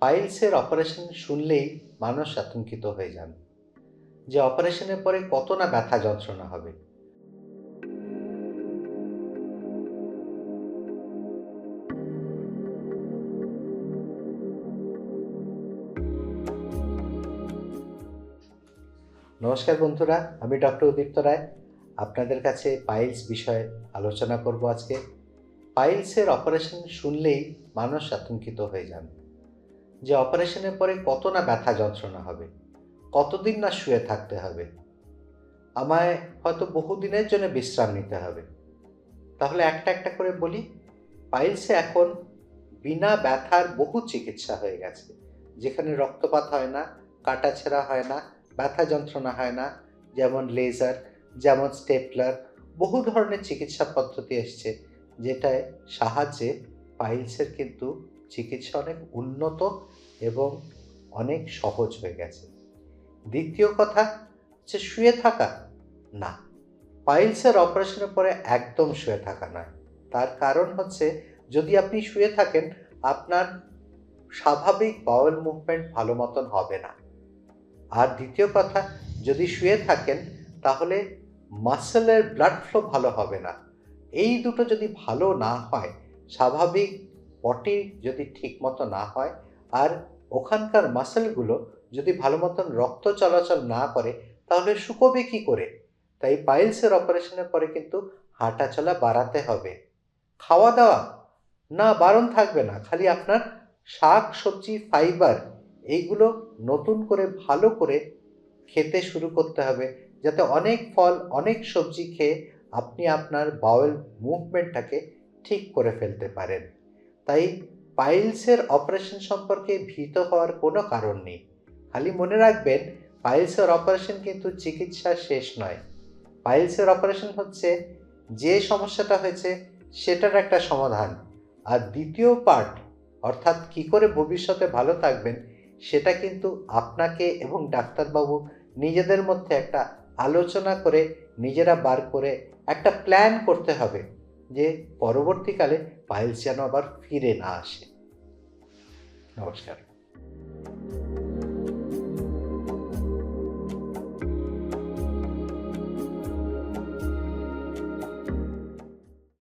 পাইলসের operation শুনলেই মানুষ আতঙ্কিত হয়ে যান যে অপারেশনের পরে কত না ব্যথা যন্ত্রণা হবে। নমস্কার বন্ধুরা, আমি ডক্টর উদীপ্ত রায়। আপনাদের কাছে পাইলস বিষয়ে আলোচনা করব আজকে। পাইলসের অপারেশন শুনলেই মানুষ আতঙ্কিত হয়ে যান। যে অপারেশনের পরে কত না ব্যথা যন্ত্রণা হবে? কতদিন না শুয়ে থাকতে হবে? আমায় হয়তো বহুদিনের জন্য বিশ্রাম নিতে হবে। তাহলে একটা একটা করে বলি, পাইলসে এখন বিনা ব্যথার বহু চিকিৎসা হয়ে গেছে। যেখানে রক্তপাত হয় না কাটাছেঁড়া হয় না, ব্যথা যন্ত্রণা হয় না, যেমন লেজার, যেমন স্টেপলার, বহু ধরনের চিকিৎসা পদ্ধতি এসছে, যেটায় সাহায্যে পাইলসের কিন্তু চিকিৎসা অনেক উন্নত এবং অনেক সহজ হয়ে গেছে। দ্বিতীয় কথা হচ্ছে শুয়ে থাকা। না পাইলসের অপারেশনের পরে একদম শুয়ে থাকা নয়। তার কারণ হচ্ছে যদি আপনি শুয়ে থাকেন, আপনার স্বাভাবিক বাউল মুভমেন্ট ভালো মতন হবে না। আর দ্বিতীয় কথা, যদি শুয়ে থাকেন, তাহলে মাসেলের ব্লাড ফ্লো ভালো হবে না। এই দুটো যদি ভালো না হয়, স্বাভাবিক পটি যদি ঠিক মতো না হয় আর ওখানকার মাসেলগুলো যদি ভালো মতন রক্ত চলাচল না করে, তাহলে শুকোবে কি করে? তাই পাইলসের অপারেশনের পরে কিন্তু হাঁটা চলা বাড়াতে হবে। খাওয়া দাওয়া? না, বারণ থাকবে না। খালি আপনার শাক, সবজি, ফাইবার এইগুলো নতুন করে, ভালো করে খেতে শুরু করতে হবে, যাতে অনেক ফল, অনেক সবজি খেয়ে আপনি আপনার বাউল মুভমেন্টটাকে ঠিক করে ফেলতে পারেন। তাই পাইলসের অপারেশন সম্পর্কে ভীত হওয়ার কোনো কারণ নেই। খালি মনে রাখবেন, পাইলসের অপারেশন কিন্তু চিকিৎসা শেষ নয়। পাইলসের অপারেশন হচ্ছে যে সমস্যাটা হয়েছে সেটার একটা সমাধান। আর দ্বিতীয় পার্ট, অর্থাৎ কি করে ভবিষ্যতে ভালো থাকবেন, সেটা কিন্তু আপনাকে এবং ডাক্তারবাবু নিজেদের মধ্যে একটা আলোচনা করে নিজেরা বার করে একটা প্ল্যান করতে হবে। যে পরবর্তীকালে পাইলস যেন আবার ফিরে না আসে। নমস্কার।